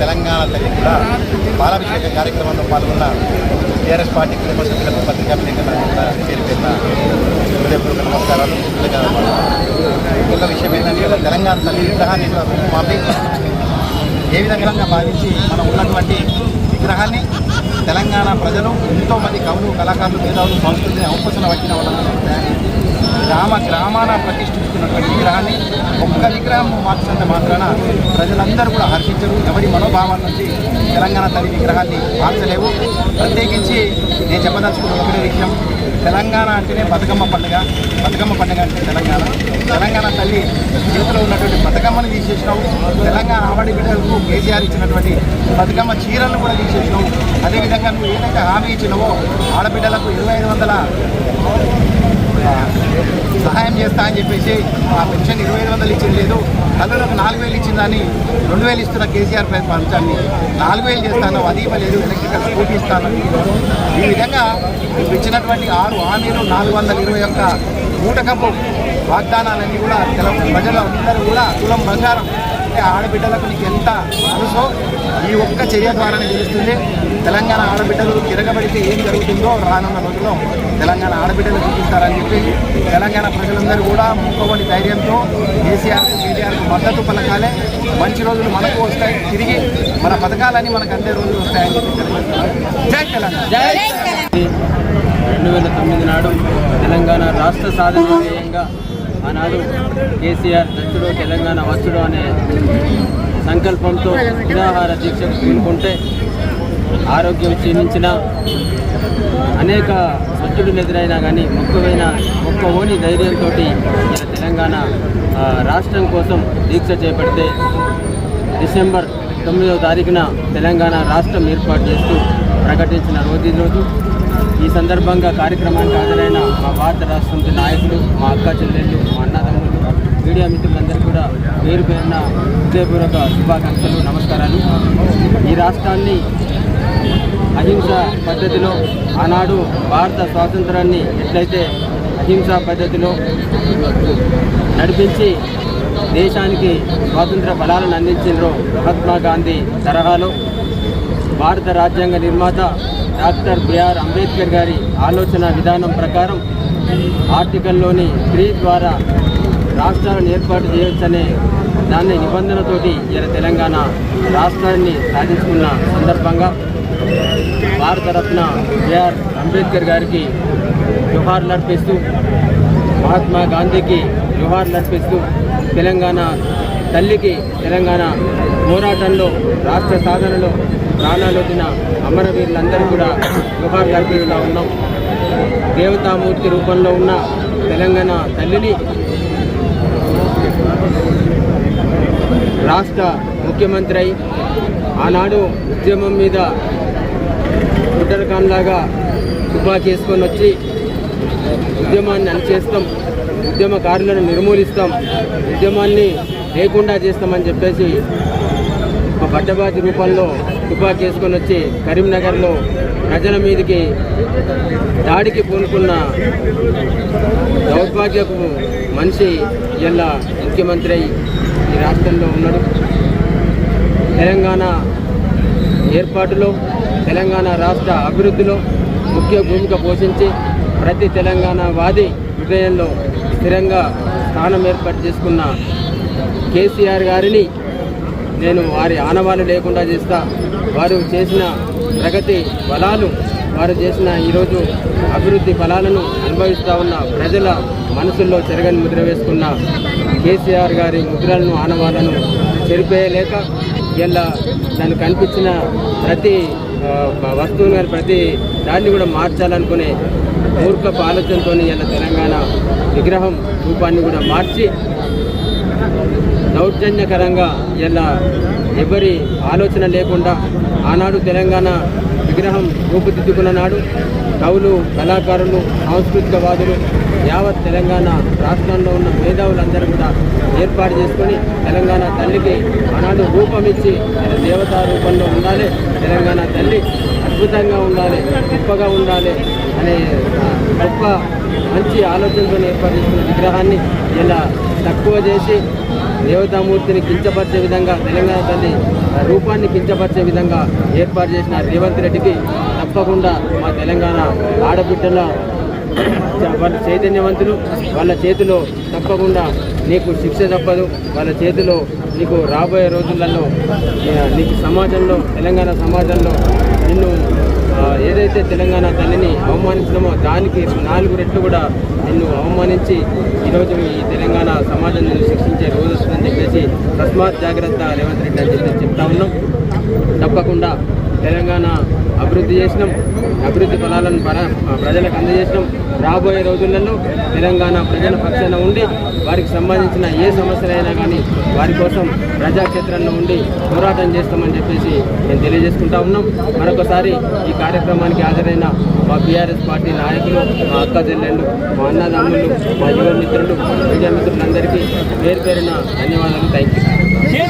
తెలంగాణ తల్లి కూడా పాలాభిషేక కార్యక్రమంలో పాల్గొన్న టీఆర్ఎస్ పార్టీ కుటుంబ సభ్యులకు పత్రికా విలేకరుల పేరు పేరున హృదయపూర్వక నమస్కారాలు. ఇంకొక విషయం ఏంటంటే తెలంగాణ తల్లి విగ్రహాన్ని మాపి ఏ విధంగా భావించి మనం ఉన్నటువంటి విగ్రహాన్ని తెలంగాణ ప్రజలు ఎంతోమంది కవులు కళాకారులు మేధావులు సంస్కృతిని అవపసన వచ్చిన వాళ్ళని గ్రామ గ్రామాన ప్రతిష్ఠిస్తున్నటువంటి విగ్రహాన్ని ఒక్క విగ్రహం మార్చినంత మాత్రాన ప్రజలందరూ కూడా హర్షించరు. ఎవరి మనోభావాల నుంచి తెలంగాణ తల్లి విగ్రహాన్ని మార్చలేవు. ప్రత్యేకించి నేను చెప్పదలుచుకున్న ఒకటే విషయం. తెలంగాణ అంటేనే బతుకమ్మ పండుగ. బతుకమ్మ పండుగ అంటే తెలంగాణ. తెలంగాణ తల్లి చేతిలో ఉన్నటువంటి బతుకమ్మను తీసేసినావు. తెలంగాణ ఆవడి బిడ్డలకు కేసీఆర్ ఇచ్చినటువంటి బతుకమ్మ చీరలను కూడా తీసేసినావు. అదేవిధంగా నువ్వు ఏదైతే హామీ ఇచ్చినావో ఆడబిడ్డలకు ఇరవై ఐదు వందల సహాయం చేస్తా అని చెప్పేసి ఆ పెన్షన్ ఇరవై ఐదు వందలు ఇచ్చింది లేదు. తల్లులకు నాలుగు వేలు ఇచ్చిందని రెండు వేలు ఇస్తున్న కేసీఆర్ పంచాన్ని నాలుగు వేలు చేస్తాను అది ఇవ్వలేదు ఎలక్ట్రికల్ స్కూటీ ఇస్తాను. ఈ విధంగా ఇచ్చినటువంటి ఆరు హామీలు నాలుగు వందల ఇరవై ఒక్క మూటకపు వాగ్దానాలన్నీ కూడా తెల ప్రజలందరూ కూడా తులం బంగారం. అంటే ఆడబిడ్డలకు నీకు ఎంత మనసో ఈ ఒక్క చర్య ద్వారానే తెలుస్తుంది. తెలంగాణ ఆడబిడ్డలు తిరగబడితే ఏం జరుగుతుందో రానున్న రోజుల్లో తెలంగాణ ఆడబిడ్డలు చూపిస్తారని చెప్పి తెలంగాణ ప్రజలందరూ కూడా ముక్కబడి ధైర్యంతో కేసీఆర్కు కేటీఆర్కు మద్దతు పలకాలే. మంచి రోజులు మనకు వస్తాయి. తిరిగి మన పథకాలన్నీ మనకు అందే రోజులు వస్తాయని చెప్పి. జై తెలంగాణ. రెండు వేల తొమ్మిది నాడు తెలంగాణ రాష్ట్ర సాధన ధ్యేయంగా ఆనాడు కేసీఆర్ దచ్చుడు తెలంగాణ వచ్చుడు అనే సంకల్పంతో నిరాహార దీక్షకు పూనుకుంటే ఆరోగ్యం క్షీణించిన అనేక సత్యుడులు ఎదురైనా కానీ మొక్కవైన మొక్క ఓని ధైర్యంతో తెలంగాణ రాష్ట్రం కోసం దీక్ష చేపడితే డిసెంబర్ తొమ్మిదవ తారీఖున తెలంగాణ రాష్ట్రం ఏర్పాటు చేస్తూ ప్రకటించిన రోజు రోజు. ఈ సందర్భంగా కార్యక్రమానికి హాజరైన మా భారత రాష్ట్రంకి నాయకులు మా అక్క చెల్లెళ్ళు మా అన్నదమ్ములు మీడియా మిత్రులందరూ కూడా పేరు పేరున హృదయపూర్వక శుభాకాంక్షలు నమస్కారాలు. ఈ రాష్ట్రాన్ని అహింస పద్ధతిలో ఆనాడు భారత స్వాతంత్రాన్ని ఎట్లయితే అహింసా పద్ధతిలో నడిపించి దేశానికి స్వాతంత్ర ఫలాలను అందించినరో మహాత్మా గాంధీ తరహాలో భారత రాజ్యాంగ నిర్మాత డాక్టర్ బిఆర్ అంబేద్కర్ గారి ఆలోచన విధానం ప్రకారం ఆర్టికల్లోని త్రీ ద్వారా రాష్ట్రాలను ఏర్పాటు చేయవచ్చనే దాని నిబంధనతోటి ఇలా తెలంగాణ రాష్ట్రాన్ని సాధించుకున్న సందర్భంగా భారతరత్న బిఆర్ అంబేద్కర్ గారికి జోహార్లు అర్పిస్తూ మహాత్మా గాంధీకి జోహార్లు అర్పిస్తూ తెలంగాణ తల్లికి తెలంగాణ పోరాటంలో రాష్ట్ర సాధనలో ప్రాణాలు వదిన అమరవీరులందరూ కూడా జోహార్లు ఉన్నాం. దేవతామూర్తి రూపంలో ఉన్న తెలంగాణ తల్లిని రాష్ట్ర ముఖ్యమంత్రి అయి ఆనాడు ఉద్యమం మీద బుట్టరకాన్ లాగా చేసుకొని వచ్చి ఉద్యమాన్ని అణచేస్తాం. ఉద్యమకారులను నిర్మూలిస్తాం. ఉద్యమాన్ని లేకుండా చేస్తామని చెప్పేసి ఒక బట్టబాజీ రూపంలో తుపాకీ చేసుకొని వచ్చి కరీంనగర్లో ప్రజల మీదకి దాడికి పూనుకున్న దౌర్భాగ్యపు మనిషి ఇలా ముఖ్యమంత్రి అయి ఈ రాష్ట్రంలో ఉన్నాడు. తెలంగాణ ఏర్పాటులో తెలంగాణ రాష్ట్ర అభివృద్ధిలో ముఖ్య భూమిక పోషించి ప్రతి తెలంగాణ వాది హృదయంలో స్థిరంగా స్థానం ఏర్పాటు చేసుకున్న కేసీఆర్ గారిని నేను వారి ఆనవాళ్ళు లేకుండా చేస్తా. వారు చేసిన ప్రగతి బలాలు వారు చేసిన ఈరోజు అభివృద్ధి ఫలాలను అనుభవిస్తూ ఉన్న ప్రజల మనసుల్లో చెరగని ముద్ర వేసుకున్న కేసీఆర్ గారి ముద్రలను ఆనవాళ్ళను చెరిపేయలేక ఇలా దాన్ని కనిపించిన ప్రతి వస్తువు కానీ ప్రతి దాన్ని కూడా మార్చాలనుకునే మూర్ఖపు ఆలోచనతో ఇలా తెలంగాణ విగ్రహం రూపాన్ని కూడా మార్చి దౌర్జన్యకరంగా ఇలా ఎవరి ఆలోచన లేకుండా ఆనాడు తెలంగాణ విగ్రహం రూపుదిద్దుకున్న నాడు కవులు కళాకారులు సాంస్కృతికవాదులు యావత్ తెలంగాణ రాష్ట్రంలో ఉన్న మేధావులందరూ కూడా ఏర్పాటు చేసుకొని తెలంగాణ తల్లికి ఆనాడు రూపం ఇచ్చి దేవతా రూపంలో ఉండాలి తెలంగాణ తల్లి అద్భుతంగా ఉండాలి గొప్పగా ఉండాలి అనే గొప్ప మంచి ఆలోచనతో ఏర్పాటు చేసుకున్న విగ్రహాన్ని ఇలా తక్కువ చేసి దేవతామూర్తిని కించపరిచే విధంగా తెలంగాణ తల్లి రూపాన్ని కించపరిచే విధంగా ఏర్పాటు చేసిన రేవంత్ రెడ్డికి తప్పకుండా మా తెలంగాణ ఆడబిడ్డల వాళ్ళ చైతన్యవంతులు వాళ్ళ చేతిలో తప్పకుండా నీకు శిక్ష తప్పదు వాళ్ళ చేతిలో నీకు రాబోయే రోజులలో నీకు సమాజంలో తెలంగాణ సమాజంలో నిన్ను ఏదైతే తెలంగాణ తల్లిని అవమానించినామో దానికి నాలుగు రెట్లు కూడా నిన్ను అవమానించి ఈరోజు ఈ తెలంగాణ సమాజం నిన్ను శిక్షించే రోజు వస్తుందని చెప్పేసి తస్మాత్ జాగ్రత్త రేవంత్ రెడ్డి అని చెప్పి చెప్తా ఉన్నాం. తప్పకుండా తెలంగాణ అభివృద్ధి చేసినాం. అభివృద్ధి ఫలాలను ప్రజలకు అందజేసినాం. రాబోయే రోజులలో తెలంగాణ ప్రజల పక్షాన ఉండి వారికి సంబంధించిన ఏ సమస్యలైనా కానీ వారి కోసం ప్రజాక్షేత్రంలో ఉండి పోరాటం చేస్తామని చెప్పేసి నేను తెలియజేసుకుంటా ఉన్నాం. మరొకసారి ఈ కార్యక్రమానికి హాజరైన మా బీఆర్ఎస్ పార్టీ నాయకులు మా అక్క చెల్లెళ్ళు మా అన్నదమ్ములు మా యువ మిత్రులు మీడియా మిత్రులందరికీ పేరు పేరిన ధన్యవాదాలు. Thank you